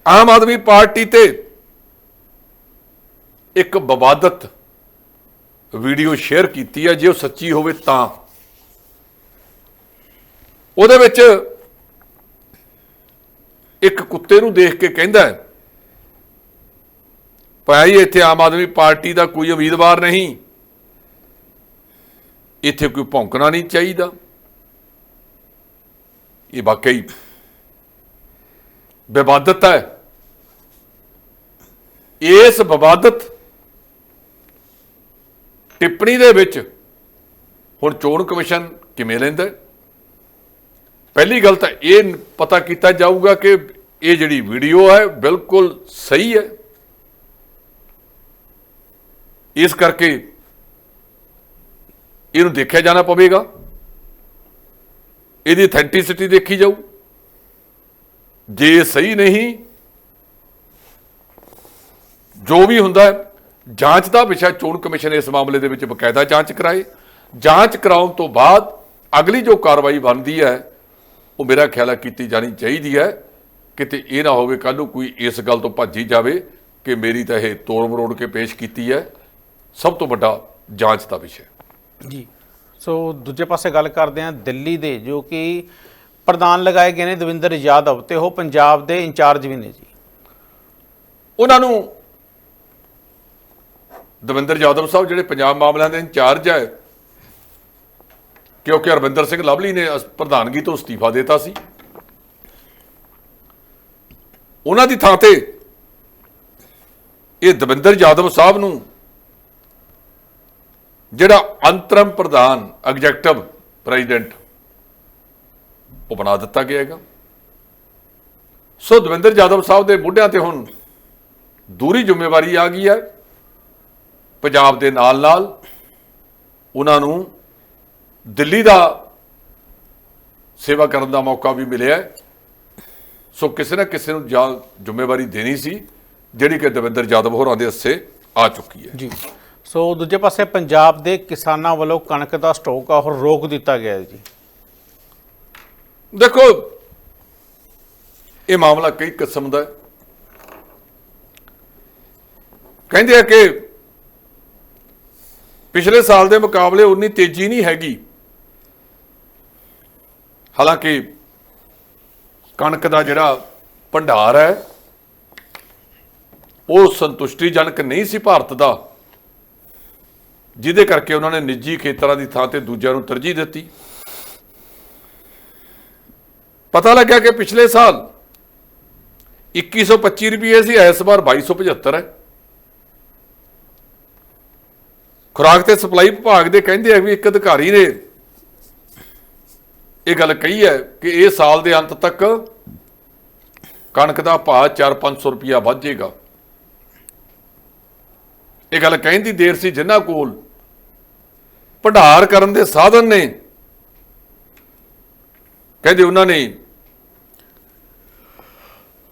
ਆਮ ਆਦਮੀ ਪਾਰਟੀ ਤੇ ਇੱਕ ਵਿਵਾਦਤ ਵੀਡੀਓ ਸ਼ੇਅਰ ਕੀਤੀ ਹੈ, ਜੇ ਉਹ ਸੱਚੀ ਹੋਵੇ ਤਾਂ। ਉਹਦੇ ਵਿੱਚ ਇੱਕ ਕੁੱਤੇ ਨੂੰ ਦੇਖ ਕੇ ਕਹਿੰਦਾ ਹੈ, ਭਾਈ, ਇੱਥੇ ਆਮ ਆਦਮੀ ਪਾਰਟੀ ਦਾ ਕੋਈ ਉਮੀਦਵਾਰ ਨਹੀਂ। ਇੱਥੇ ਕੋਈ ਭੌਂਕਣਾ ਨਹੀਂ ਚਾਹੀਦਾ। ਇਹ ਵਾਕਈ ਵਿਵਾਦਤ ਹੈ। ਇਸ ਵਿਵਾਦਤ ਟਿੱਪਣੀ ਦੇ ਵਿੱਚ ਹੁਣ ਚੋਣ ਕਮਿਸ਼ਨ ਕਿਵੇਂ ਲੈਂਦਾ ਪਹਿਲੀ ਗੱਲ ਤਾਂ ਇਹ ਪਤਾ ਕੀਤਾ ਜਾਊਗਾ ਕਿ ਇਹ ਜਿਹੜੀ ਵੀਡੀਓ ਹੈ ਬਿਲਕੁਲ ਸਹੀ ਹੈ। ਇਸ ਕਰਕੇ ਇਹਨੂੰ ਦੇਖਿਆ ਜਾਣਾ ਪਵੇਗਾ। ਇਹਦੀ ਅਥੈਂਟਿਸਿਟੀ ਦੇਖੀ ਜਾਊ। ਜੇ ਸਹੀ ਨਹੀਂ, ਜੋ ਵੀ ਹੁੰਦਾ ਜਾਂਚ ਦਾ ਵਿਸ਼ਾ ਚੋਣ ਕਮਿਸ਼ਨ ਇਸ ਮਾਮਲੇ ਦੇ ਵਿੱਚ ਬਕਾਇਦਾ ਜਾਂਚ ਕਰਾਏ। ਜਾਂਚ ਕਰਾਉਣ ਤੋਂ ਬਾਅਦ ਅਗਲੀ ਜੋ ਕਾਰਵਾਈ ਬਣਦੀ ਹੈ, ਉਹ ਮੇਰਾ ਖਿਆਲ ਹੈ ਕੀਤੀ ਜਾਣੀ ਚਾਹੀਦੀ ਹੈ। ਕਿਤੇ ਇਹ ਨਾ ਹੋਵੇ ਕੱਲ ਨੂੰ ਕੋਈ ਇਸ ਗੱਲ ਤੋਂ ਭੱਜੀ ਜਾਵੇ ਕਿ ਮੇਰੀ ਤਾਂ ਇਹ ਤੋੜ ਮਰੋੜ ਕੇ ਪੇਸ਼ ਕੀਤੀ ਹੈ। ਸਭ ਤੋਂ ਵੱਡਾ ਜਾਂਚ ਦਾ ਵਿਸ਼ਾ
ਜੀ। ਸੋ ਦੂਜੇ ਪਾਸੇ ਗੱਲ ਕਰਦੇ ਹਾਂ ਦਿੱਲੀ ਦੇ, ਜੋ ਕਿ ਪ੍ਰਧਾਨ ਲਗਾਏ ਗਏ ਨੇ ਦਵਿੰਦਰ ਯਾਦਵ ਤੇ ਉਹ ਪੰਜਾਬ ਦੇ ਇੰਚਾਰਜ ਵੀ ਨੇ ਜੀ।
ਉਹਨਾਂ ਨੂੰ ਦਵਿੰਦਰ ਯਾਦਵ ਸਾਹਿਬ ਜਿਹੜੇ ਪੰਜਾਬ ਮਾਮਲਿਆਂ ਦੇ ਇੰਚਾਰਜ ਹੈ, ਕਿਉਂਕਿ ਅਰਵਿੰਦਰ ਸਿੰਘ ਲਵਲੀ ਨੇ ਪ੍ਰਧਾਨਗੀ ਤੋਂ ਅਸਤੀਫਾ ਦਿੱਤਾ ਸੀ। ਉਹਨਾਂ ਦੀ ਥਾਂ ਤੇ ਇਹ ਦਵਿੰਦਰ ਯਾਦਵ ਸਾਹਿਬ ਨੂੰ ਜਿਹੜਾ ਅੰਤਰਮ ਪ੍ਰਧਾਨ, ਐਗਜ਼ੈਕਟਿਵ ਪ੍ਰੈਜ਼ੀਡੈਂਟ ਉਹ ਬਣਾ ਦਿੱਤਾ ਗਿਆ ਹੈਗਾ। ਸੋ ਦਵਿੰਦਰ ਯਾਦਵ ਸਾਹਿਬ ਦੇ ਮੋਢਿਆਂ ਤੇ ਹੁਣ ਦੂਰੀ ਜ਼ਿੰਮੇਵਾਰੀ ਆ ਗਈ ਹੈ। ਪੰਜਾਬ ਦੇ ਨਾਲ ਨਾਲ ਉਹਨਾਂ ਨੂੰ ਦਿੱਲੀ ਦਾ ਸੇਵਾ ਕਰਨ ਦਾ ਮੌਕਾ ਵੀ ਮਿਲਿਆ ਸੋ ਕਿਸੇ ਨਾ ਕਿਸੇ ਨੂੰ ਜਾਂ ਜ਼ਿੰਮੇਵਾਰੀ ਦੇਣੀ ਸੀ, ਜਿਹੜੀ ਕਿ ਦਵਿੰਦਰ ਯਾਦਵ ਹੋਰਾਂ ਦੇ ਹਿੱਸੇ ਆ ਚੁੱਕੀ ਹੈ।
ਜੀ। ਸੋ ਦੂਜੇ ਪਾਸੇ ਪੰਜਾਬ ਦੇ ਕਿਸਾਨਾਂ ਵੱਲੋਂ ਕਣਕ ਦਾ ਸਟਾਕ ਆ, ਉਹ ਰੋਕ ਦਿੱਤਾ ਗਿਆ ਹੈ ਜੀ।
ਦੇਖੋ, ਇਹ ਮਾਮਲਾ ਕਈ ਕਿਸਮ ਦਾ ਕਹਿੰਦੇ ਆ ਕਿ ਪਿਛਲੇ ਸਾਲ ਦੇ ਮੁਕਾਬਲੇ ਉਨੀ ਤੇਜ਼ੀ ਨਹੀਂ ਹੈਗੀ। ਹਾਲਾਂਕਿ ਕਣਕ ਦਾ ਜਿਹੜਾ ਭੰਡਾਰ ਹੈ, ਉਹ ਸੰਤੁਸ਼ਟੀਜਨਕ ਨਹੀਂ ਸੀ ਭਾਰਤ ਦਾ, ਜਿਹਦੇ ਕਰਕੇ ਉਹਨਾਂ ਨੇ ਨਿੱਜੀ ਖੇਤਰਾਂ ਦੀ ਥਾਂ ਤੇ ਦੂਜਿਆਂ ਨੂੰ ਤਰਜੀਹ ਦਿੱਤੀ। ਪਤਾ ਲੱਗਿਆ ਕਿ ਪਿਛਲੇ ਸਾਲ 2125 ਰੁਪਏ ਸੀ, ਇਸ ਵਾਰ 2275 ਹੈ। ਖੁਰਾਕ ਤੇ ਸਪਲਾਈ ਵਿਭਾਗ ਦੇ ਕਹਿੰਦੇ ਆ ਵੀ ਇੱਕ ਅਧਿਕਾਰੀ ਨੇ ਇਹ ਗੱਲ ਕਹੀ ਹੈ ਕਿ ਇਹ ਸਾਲ ਦੇ ਅੰਤ ਤੱਕ ਕਣਕ ਦਾ ਭਾਅ 4-500 ਰੁਪਇਆ ਵੱਧ ਜਾਏਗਾ ਇਹ ਗੱਲ ਕਹਿਣ ਦੀ ਦੇਰ ਸੀ, ਜਿਨ੍ਹਾਂ ਕੋਲ ਭੰਡਾਰ ਕਰਨ ਦੇ ਸਾਧਨ ਨੇ, ਕਹਿੰਦੇ ਉਹਨਾਂ ਨੇ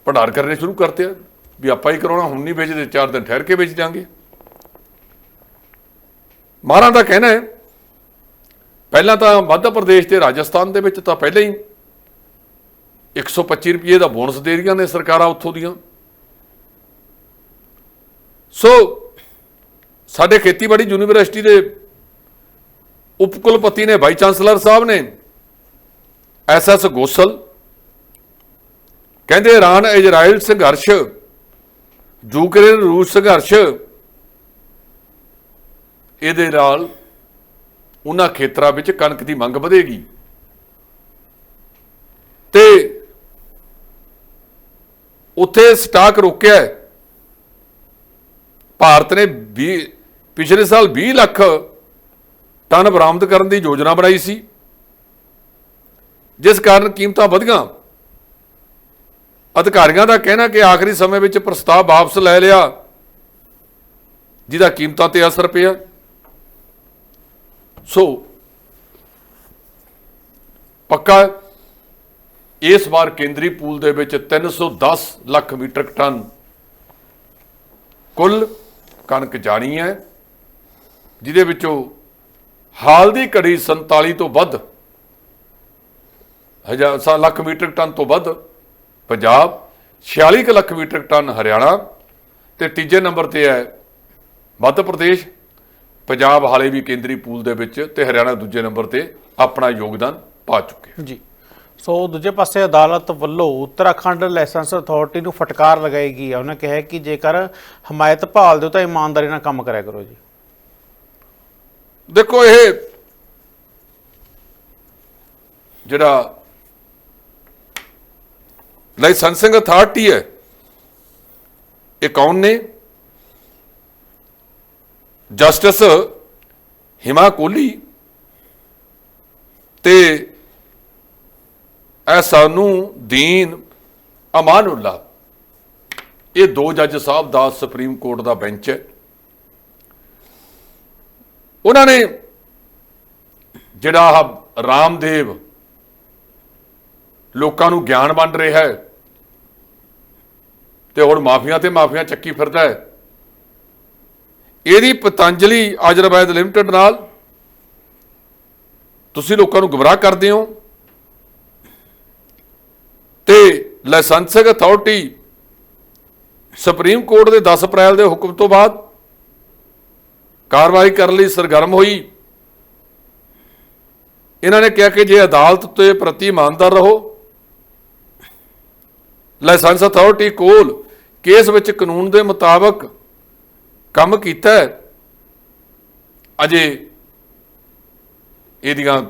ਭੰਡਾਰ ਕਰਨੇ ਸ਼ੁਰੂ ਕਰਤੇ ਆ, ਵੀ ਆਪਾਂ ਹੀ ਕਰਾਉਣਾ, ਹੁਣ ਨਹੀਂ ਵੇਚਦੇ, ਚਾਰ ਦਿਨ ਠਹਿਰ ਕੇ ਵੇਚ ਜਾਾਂਗੇ ਮਹਾਰਾਜ ਦਾ ਕਹਿਣਾ ਹੈ, ਪਹਿਲਾਂ ਤਾਂ ਮੱਧ ਪ੍ਰਦੇਸ਼ ਤੇ ਰਾਜਸਥਾਨ ਦੇ ਵਿੱਚ ਤਾਂ ਪਹਿਲਾਂ ਹੀ 125 ਰੁਪਏ ਦਾ ਬੋਨਸ ਦੇ ਰਹੀਆਂ ਨੇ ਸਰਕਾਰਾਂ ਉੱਥੋਂ ਦੀਆਂ। ਸੋ, ਸਾਡੇ ਖੇਤੀਬਾੜੀ ਯੂਨੀਵਰਸਿਟੀ ਦੇ ਉਪ ਕੁਲਪਤੀ ਨੇ ਵਾਈਸ ਚਾਂਸਲਰ ਸਾਹਿਬ ਨੇ ਐਸਐਸ ਗੋਸਲ ਕਹਿੰਦੇ ਇਰਾਨ ਇਜ਼ਰਾਈਲ ਸੰਘਰਸ਼, ਯੂਕਰੇਨ, ਰੂਸ ਸੰਘਰਸ਼। ਇਹਦੇ ਨਾਲ ਉਹਨਾਂ ਖੇਤਰਾਂ ਵਿੱਚ ਕਣਕ ਦੀ ਮੰਗ ਵਧੇਗੀ। ਤੇ ਉੱਥੇ ਸਟਾਕ ਰੋਕਿਆ ਭਾਰਤ ਨੇ 20 ਪਿਛਲੇ ਸਾਲ 20 ਲੱਖ ਟਨ ਬਰਾਮਦ ਕਰਨ ਦੀ ਯੋਜਨਾ ਬਣਾਈ ਸੀ। ਜਿਸ ਕਾਰਨ ਕੀਮਤਾਂ ਵਧੀਆਂ। ਅਧਿਕਾਰੀਆਂ ਦਾ ਕਹਿਣਾ ਕਿ ਆਖਰੀ ਸਮੇਂ ਵਿੱਚ ਪ੍ਰਸਤਾਵ ਵਾਪਸ ਲੈ ਲਿਆ। ਜਿਹਦਾ ਕੀਮਤਾਂ ਤੇ ਅਸਰ ਪਿਆ। ਸੋ, ਪੱਕਾ ਇਸ ਵਾਰ ਕੇਂਦਰੀ ਪੂਲ ਦੇ ਵਿੱਚ 310 ਲੱਖ ਮੀਟ੍ਰਿਕ ਟਨ ਕੁੱਲ ਕਣਕ ਜਾਣੀ ਹੈ, ਜਿਹਦੇ ਵਿੱਚੋਂ ਹਾਲ ਦੀ ਘੜੀ 47 ਤੋਂ ਵੱਧ, ਹਜ਼ਾਰ ਲੱਖ ਮੀਟ੍ਰਿਕ ਟਨ ਤੋਂ ਵੱਧ ਪੰਜਾਬ 46 ਕੁ ਲੱਖ ਮੀਟ੍ਰਿਕ ਟਨ ਹਰਿਆਣਾ ਤੇ ਤੀਜੇ ਨੰਬਰ ਤੇ ਹੈ ਮੱਧ ਪ੍ਰਦੇਸ਼ ਪੰਜਾਬ ਹਾਲੇ ਵੀ ਕੇਂਦਰੀ ਪੂਲ ਦੇ ਵਿੱਚ ਤੇ ਹਰਿਆਣਾ ਦੂਜੇ ਨੰਬਰ ਤੇ ਆਪਣਾ ਯੋਗਦਾਨ ਪਾ ਚੁੱਕੇ
ਜੀ। ਸੋ ਦੂਜੇ ਪਾਸੇ ਅਦਾਲਤ ਵੱਲੋਂ ਉੱਤਰਾਖੰਡ ਲਾਇਸੈਂਸ ਅਥਾਰਟੀ ਨੂੰ ਫਟਕਾਰ ਲਗਾਈ ਗਈ ਹੈ ਉਹਨੇ ਕਿਹਾ ਕਿ ਜੇਕਰ ਹਮਾਇਤ ਭਾਲ ਦਿਓ ਤਾਂ ਇਮਾਨਦਾਰੀ ਨਾਲ ਕੰਮ ਕਰਿਆ ਕਰੋ ਜੀ।
ਦੇਖੋ ਇਹ ਜਿਹੜਾ ਲਾਇਸੈਂਸਿੰਗ ਅਥਾਰਟੀ ਹੈ। ਇਹ ਕੌਣ ਨੇ? ਜਸਟਿਸ ਹਿਮਾ ਕੋਹਲੀ। ਤੇ ਐਸਾਨੂ ਦੀਨ ਅਮਾਨੁੱਲਾ। ਇਹ ਦੋ ਜੱਜ ਸਾਹਿਬ ਦਾ ਸੁਪਰੀਮ ਕੋਰਟ ਦਾ ਬੈਂਚ ਹੈ। ਉਹਨਾਂ ਨੇ ਜਿਹੜਾ ਰਾਮਦੇਵ ਲੋਕਾਂ ਨੂੰ ਗਿਆਨ ਵੰਡ ਰਿਹਾ ਹੈ। ਤੇ ਹੁਣ ਮਾਫੀਆਂ ਤੇ ਮਾਫੀਆਂ ਚੱਕੀ ਫਿਰਦਾ ਹੈ। ਇਹਦੀ ਪਤੰਜਲੀ ਆਯੁਰਵੈਦ ਲਿਮਟਿਡ ਨਾਲ ਤੁਸੀਂ ਲੋਕਾਂ ਨੂੰ ਗਮਰਾਹ ਕਰਦੇ ਹੋ ਤੇ ਲਾਇਸੈਂਸਿੰਗ ਅਥਾਰਟੀ ਸੁਪਰੀਮ ਕੋਰਟ ਦੇ 10 ਅਪ੍ਰੈਲ ਦੇ ਹੁਕਮ ਤੋਂ ਬਾਅਦ ਕਾਰਵਾਈ ਕਰਨ ਲਈ ਸਰਗਰਮ ਹੋਈ। ਇਹਨਾਂ ਨੇ ਕਿਹਾ ਕਿ ਜੇ ਅਦਾਲਤ ਤੇ ਪ੍ਰਤੀ ਇਮਾਨਦਾਰ ਰਹੋ ਲਾਇਸੈਂਸ ਅਥਾਰਟੀ ਕੋਲ ਕੇਸ ਵਿੱਚ ਕਾਨੂੰਨ ਦੇ ਮੁਤਾਬਕ ਕੰਮ ਕੀਤਾ ਹੈ। ਅਜੇ ਇਹਦੀਆਂ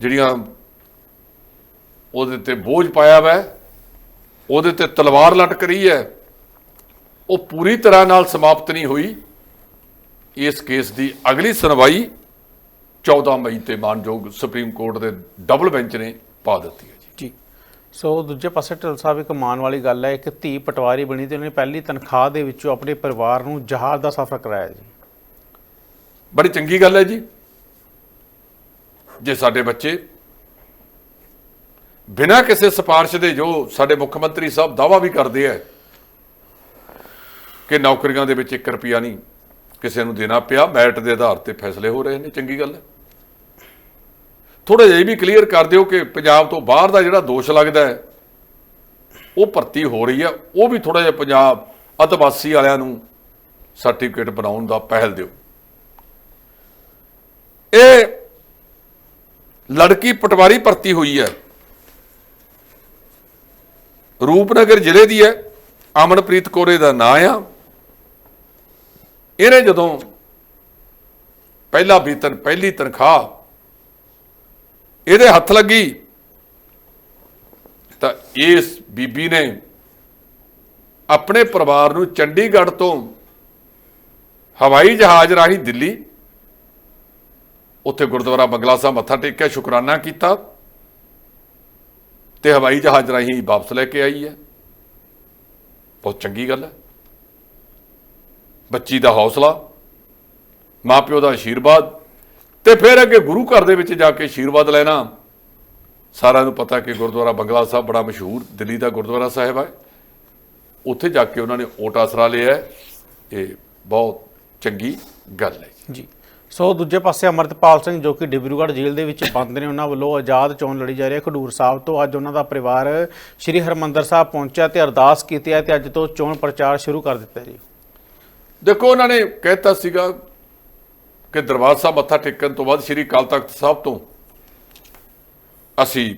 ਜਿਹੜੀਆਂ ਉਹਦੇ ਤੇ ਬੋਝ ਪਾਇਆ ਵਾ ਉਹਦੇ ਤੇ ਤਲਵਾਰ ਲਟਕ ਰਹੀ ਹੈ, ਉਹ ਪੂਰੀ ਤਰ੍ਹਾਂ ਨਾਲ ਸਮਾਪਤ ਨਹੀਂ ਹੋਈ। ਇਸ ਕੇਸ ਦੀ ਅਗਲੀ ਸੁਣਵਾਈ 14 ਮਈ ਤੇ ਮਾਨਯੋਗ ਸੁਪਰੀਮ ਕੋਰਟ ਦੇ ਡਬਲ ਬੈਂਚ ਨੇ ਪਾ ਦਿੱਤੀ ਹੈ।
ਸੋ ਦੂਜੇ ਪਾਸੇ ਢਿੱਲ ਸਾਹਿਬ ਇੱਕ ਮਾਣ ਵਾਲੀ ਗੱਲ ਹੈ, ਇੱਕ ਧੀ ਪਟਵਾਰੀ ਬਣੀ ਤੇ ਉਹਨੇ ਪਹਿਲੀ ਤਨਖਾਹ ਦੇ ਵਿੱਚੋਂ ਆਪਣੇ ਪਰਿਵਾਰ ਨੂੰ ਜਹਾਜ਼ ਦਾ ਸਫ਼ਰ ਕਰਾਇਆ ਜੀ।
ਬੜੀ ਚੰਗੀ ਗੱਲ ਹੈ ਜੀ। ਜੇ ਸਾਡੇ ਬੱਚੇ ਬਿਨਾਂ ਕਿਸੇ ਸਿਫਾਰਿਸ਼ ਦੇ ਜੋ ਸਾਡੇ ਮੁੱਖ ਮੰਤਰੀ ਸਾਹਿਬ ਦਾਵਾ ਵੀ ਕਰਦੇ ਆ ਕਿ ਨੌਕਰੀਆਂ ਦੇ ਵਿੱਚ 1 ਰੁਪਿਆ ਨਹੀਂ ਕਿਸੇ ਨੂੰ ਦੇਣਾ ਪਿਆ, ਮੈਰਿਟ ਦੇ ਆਧਾਰ ਤੇ ਫੈਸਲੇ ਹੋ ਰਹੇ ਨੇ, ਚੰਗੀ ਗੱਲ ਹੈ। ਥੋੜਾ ਜਿਹਾ ਇਹ ਵੀ ਕਲੀਅਰ ਕਰ ਦਿਓ ਕਿ ਪੰਜਾਬ ਤੋਂ ਬਾਹਰ ਦਾ ਜਿਹੜਾ ਦੋਸ਼ ਲੱਗਦਾ ਹੈ, ਉਹ ਭਰਤੀ ਹੋ ਰਹੀ ਹੈ। ਉਹ ਵੀ ਥੋੜਾ ਜਿਹਾ ਪੰਜਾਬ ਅਤਵਾਸੀ ਵਾਲਿਆਂ ਨੂੰ ਸਰਟੀਫਿਕੇਟ ਬਣਾਉਣ ਦਾ ਪਹਿਲ ਦਿਓ। ਇਹ ਲੜਕੀ ਪਟਵਾਰੀ ਭਰਤੀ ਹੋਈ ਹੈ। ਰੂਪਨਗਰ ਜ਼ਿਲ੍ਹੇ ਦੀ ਹੈ। ਅਮਨਪ੍ਰੀਤ ਕੋਰੇ ਦਾ ਨਾਂ ਆ। ਇਹਨੇ ਜਦੋਂ ਪਹਿਲਾ ਬੀਤਨ ਪਹਿਲੀ ਤਨਖਾਹ ਇਹਦੇ ਹੱਥ ਲੱਗੀ। ਤਾਂ ਇਸ ਬੀਬੀ ਨੇ ਆਪਣੇ ਪਰਿਵਾਰ ਨੂੰ ਚੰਡੀਗੜ੍ਹ ਤੋਂ ਹਵਾਈ ਜਹਾਜ਼ ਰਾਹੀਂ ਦਿੱਲੀ, ਉੱਥੇ ਗੁਰਦੁਆਰਾ ਬੰਗਲਾ ਸਾਹਿਬ ਮੱਥਾ ਟੇਕਿਆ, ਸ਼ੁਕਰਾਨਾ ਕੀਤਾ ਤੇ ਹਵਾਈ ਜਹਾਜ਼ ਰਾਹੀਂ ਵਾਪਸ ਲੈ ਕੇ ਆਈ ਹੈ। ਬਹੁਤ ਚੰਗੀ ਗੱਲ ਹੈ। ਬੱਚੀ ਦਾ ਹੌਸਲਾ ਮਾਪਿਓ ਦਾ ਆਸ਼ੀਰਵਾਦ ਤੇ ਫਿਰ ਅੱਗੇ ਗੁਰੂ ਘਰ ਦੇ ਵਿੱਚ ਜਾ ਕੇ ਆਸ਼ੀਰਵਾਦ ਲੈਣਾ। ਸਾਰਿਆਂ ਨੂੰ ਪਤਾ ਕਿ ਗੁਰਦੁਆਰਾ ਬੰਗਲਾ ਸਾਹਿਬ ਬੜਾ ਮਸ਼ਹੂਰ ਦਿੱਲੀ ਦਾ ਗੁਰਦੁਆਰਾ ਸਾਹਿਬ ਹੈ। ਉੱਥੇ ਜਾ ਕੇ ਉਹਨਾਂ ਨੇ ਓਟ ਆਸਰਾ ਲਿਆ ਹੈ। ਇਹ ਬਹੁਤ ਚੰਗੀ ਗੱਲ ਹੈ
ਜੀ। ਸੋ ਦੂਜੇ ਪਾਸੇ ਅਮਰਤਪਾਲ ਸਿੰਘ ਜੋ ਕਿ ਡਿਬਰੂਗੜ੍ਹ ਜੇਲ੍ਹ ਦੇ ਵਿੱਚ ਬੰਦ ਨੇ ਉਹਨਾਂ ਵੱਲੋਂ ਆਜ਼ਾਦ ਚੋਣ ਲੜੀ ਜਾ ਰਹੀ ਹੈ। ਖਡੂਰ ਸਾਹਿਬ ਤੋਂ ਅੱਜ ਉਹਨਾਂ ਦਾ ਪਰਿਵਾਰ ਸ੍ਰੀ ਹਰਮੰਦਰ ਸਾਹਿਬ ਪਹੁੰਚਿਆ ਤੇ ਅਰਦਾਸ ਕੀਤੀ ਹੈ ਤੇ ਅੱਜ ਤੋਂ ਚੋਣ ਪ੍ਰਚਾਰ ਸ਼ੁਰੂ ਕਰ ਦਿੱਤਾ ਜੀ।
ਦੇਖੋ ਉਹਨਾਂ ਨੇ ਕਹਿਤਾ ਸੀਗਾ ਕਿ ਦਰਬਾਰ ਸਾਹਿਬ ਮੱਥਾ ਟੇਕਣ ਤੋਂ ਬਾਅਦ ਸ੍ਰੀ ਅਕਾਲ ਤਖਤ ਸਾਹਿਬ ਤੋਂ ਅਸੀਂ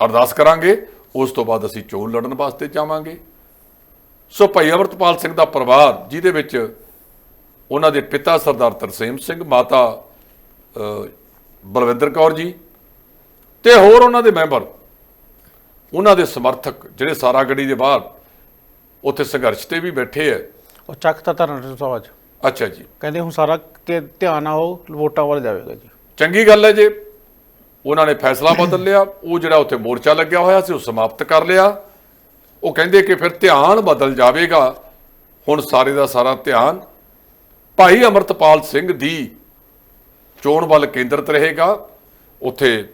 ਅਰਦਾਸ ਕਰਾਂਗੇ, ਉਸ ਤੋਂ ਬਾਅਦ ਅਸੀਂ ਚੋਣ ਲੜਨ ਵਾਸਤੇ ਜਾਵਾਂਗੇ। ਸੋ ਭਾਈ ਅਮਰਤਪਾਲ ਸਿੰਘ ਦਾ ਪਰਿਵਾਰ, ਜਿਹਦੇ ਵਿੱਚ ਉਹਨਾਂ ਦੇ ਪਿਤਾ ਸਰਦਾਰ ਤਰਸੇਮ ਸਿੰਘ, ਮਾਤਾ ਬਲਵਿੰਦਰ ਕੌਰ ਜੀ ਤੇ ਹੋਰ ਉਹਨਾਂ ਦੇ ਮੈਂਬਰ, ਉਹਨਾਂ ਦੇ ਸਮਰਥਕ ਜਿਹੜੇ ਸਾਰਾ ਸਾਰਾਗੜੀ ਦੇ ਬਾਹਰ ਉੱਥੇ ਸੰਘਰਸ਼ ਤੇ ਵੀ ਬੈਠੇ ਐ
ਉਹ ਚੱਕ ਤਾਂ ਧਰਨ ਤੋਂ ਅੱਜ।
ਅੱਛਾ ਜੀ।
ਕਹਿੰਦੇ ਹੁਣ ਸਾਰਾ ਕਿ ਧਿਆਨ ਆ ਉਹ ਵੋਟਾਂ ਵੱਲ ਜਾਵੇਗਾ ਜੀ।
ਚੰਗੀ ਗੱਲ ਹੈ ਜੇ। ਉਹਨਾਂ ਨੇ ਫੈਸਲਾ ਬਦਲ ਲਿਆ ਉਹ ਜਿਹੜਾ ਉੱਥੇ ਮੋਰਚਾ ਲੱਗਿਆ ਹੋਇਆ ਸੀ ਉਹ ਸਮਾਪਤ ਕਰ ਲਿਆ। ਉਹ ਕਹਿੰਦੇ ਕਿ ਫਿਰ ਧਿਆਨ ਬਦਲ ਜਾਵੇਗਾ। ਹੁਣ ਸਾਰੇ ਦਾ ਸਾਰਾ ਧਿਆਨ ਭਾਈ ਅਮਰਤਪਾਲ ਸਿੰਘ ਦੀ ਚੋਣ ਵੱਲ ਕੇਂਦਰਿਤ ਰਹੇਗਾ। ਉੱਥੇ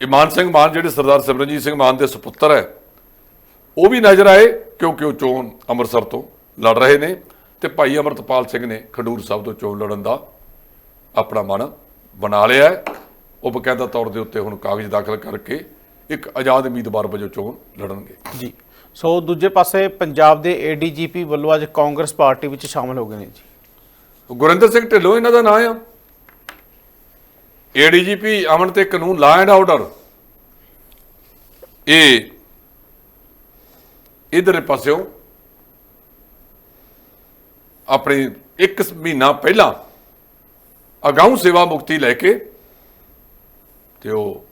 ਇਮਾਨ ਸਿੰਘ ਮਾਨ ਜਿਹੜੇ ਸਰਦਾਰ ਸਿਮਰਨਜੀਤ ਸਿੰਘ ਮਾਨ ਦੇ ਸੁਪੁੱਤਰ ਹੈ ਉਹ ਵੀ ਨਜ਼ਰ ਆਏ ਕਿਉਂਕਿ ਉਹ ਚੋਣ ਅੰਮ੍ਰਿਤਸਰ ਤੋਂ ਲੜ ਰਹੇ ਨੇ। ਤੇ ਭਾਈ ਅਮਰਤਪਾਲ ਸਿੰਘ ਨੇ ਖਡੂਰ ਸਾਹਿਬ ਤੋਂ ਚੋਣ ਲੜਨ ਦਾ ਆਪਣਾ ਮਨ ਬਣਾ ਲਿਆ। ਉਹ ਬਕਾਇਦਾ ਤੌਰ ਦੇ ਉੱਤੇ ਹੁਣ ਕਾਗਜ਼ ਦਾਖਲ ਕਰਕੇ ਇੱਕ ਆਜ਼ਾਦ ਉਮੀਦਵਾਰ ਵਜੋਂ ਚੋਣ ਲੜਨਗੇ।
ਜੀ। ਸੋ ਦੂਜੇ ਪਾਸੇ ਪੰਜਾਬ ਦੇ ਏਡੀਜੀਪੀ ਵੱਲੋਂ ਅੱਜ ਕਾਂਗਰਸ ਪਾਰਟੀ ਵਿੱਚ ਸ਼ਾਮਲ ਹੋ ਗਏ ਨੇ ਜੀ।
ਗੁਰਿੰਦਰ ਸਿੰਘ ਢਿੱਲੋਂ ਇਹਨਾਂ ਦਾ ਨਾਮ ਆ। ਏਡੀਜੀਪੀ ਅਮਨ ਤੇ ਕਾਨੂੰਨ ਲਾ ਐਂਡ ਆਰਡਰ। ਇਹ ਇਧਰਲੇ ਪਾਸਿਓਂ ਆਪਣੇ ਇੱਕ ਮਹੀਨਾ ਪਹਿਲਾਂ ਅਗਾਊਂ ਸੇਵਾ ਮੁਕਤੀ ਲੈ ਕੇ ਤੇ ਉਹ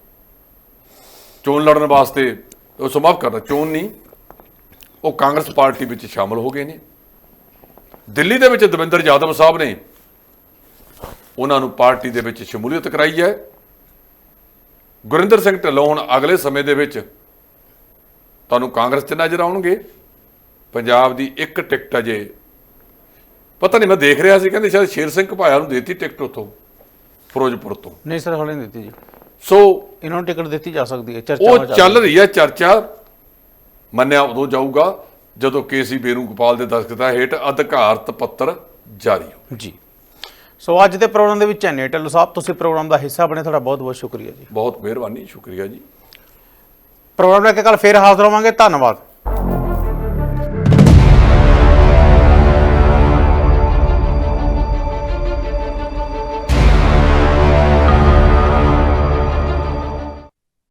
ਚੋਣ ਲੜਨ ਵਾਸਤੇ ਉਹ ਸਮਾਪਤ ਕਰਦਾ ਚੋਣ ਨਹੀਂ, ਉਹ ਕਾਂਗਰਸ ਪਾਰਟੀ ਵਿੱਚ ਸ਼ਾਮਲ ਹੋ ਗਏ ਨੇ। ਦਿੱਲੀ ਦੇ ਵਿੱਚ ਦਵਿੰਦਰ ਯਾਦਵ ਸਾਹਿਬ ਨੇ ਉਹਨਾਂ ਨੂੰ ਪਾਰਟੀ ਦੇ ਵਿੱਚ ਸ਼ਮੂਲੀਅਤ ਕਰਾਈ ਹੈ। ਗੁਰਿੰਦਰ ਸਿੰਘ ਢਿੱਲੋਂ ਹੁਣ ਅਗਲੇ ਸਮੇਂ ਦੇ ਵਿੱਚ ਤੁਹਾਨੂੰ ਕਾਂਗਰਸ 'ਚ ਨਜ਼ਰ ਆਉਣਗੇ। ਪੰਜਾਬ ਦੀ ਇੱਕ ਟਿਕਟ ਅਜੇ ਪਤਾ ਨਹੀਂ ਮੈਂ ਦੇਖ ਰਿਹਾ ਸੀ ਕਹਿੰਦੇ ਸ਼ਾਇਦ ਸ਼ੇਰ ਸਿੰਘ ਘਪਾਇਆ ਨੂੰ ਦੇਤੀ ਟਿਕਟ ਉਤੋਂ ਫਿਰੋਜ਼ਪੁਰ ਤੋਂ।
ਨਹੀਂ ਸਰ ਹਲੇ ਨਹੀਂ ਦਿੱਤੀ ਜੀ।
ਸੋ
ਇਹਨਾਂ ਨੂੰ ਟਿਕਟ ਦਿੱਤੀ ਜਾ ਸਕਦੀ ਹੈ ਚਰਚਾ
ਉਹ ਚੱਲ ਰਹੀ ਹੈ ਚਰਚਾ। ਮੰਨਿਆ ਉਦੋਂ ਜਾਊਗਾ ਜਦੋਂ ਕੇਸੀ ਬੇਨੂਗੋਪਾਲ ਦੇ ਦਸਤਖਤਾਂ ਹੇਠ ਅਧਿਕਾਰਤ ਪੱਤਰ ਜਾਰੀ ਹੋ
ਜੀ। ਸੋ ਅੱਜ ਦੇ ਪ੍ਰੋਗਰਾਮ ਦੇ ਵਿੱਚ ਐਨੇ ਢਿੱਲੋਂ ਸਾਹਿਬ ਤੁਸੀਂ ਪ੍ਰੋਗਰਾਮ ਦਾ ਹਿੱਸਾ ਬਣੇ ਤੁਹਾਡਾ ਬਹੁਤ ਬਹੁਤ ਸ਼ੁਕਰੀਆ ਜੀ।
ਬਹੁਤ ਮਿਹਰਬਾਨੀ ਸ਼ੁਕਰੀਆ ਜੀ।
ਪ੍ਰੋਗਰਾਮ ਲੈ ਕੇ ਕੱਲ ਫੇਰ ਹਾਜ਼ਰ ਹੋਵਾਂਗੇ ਧੰਨਵਾਦ।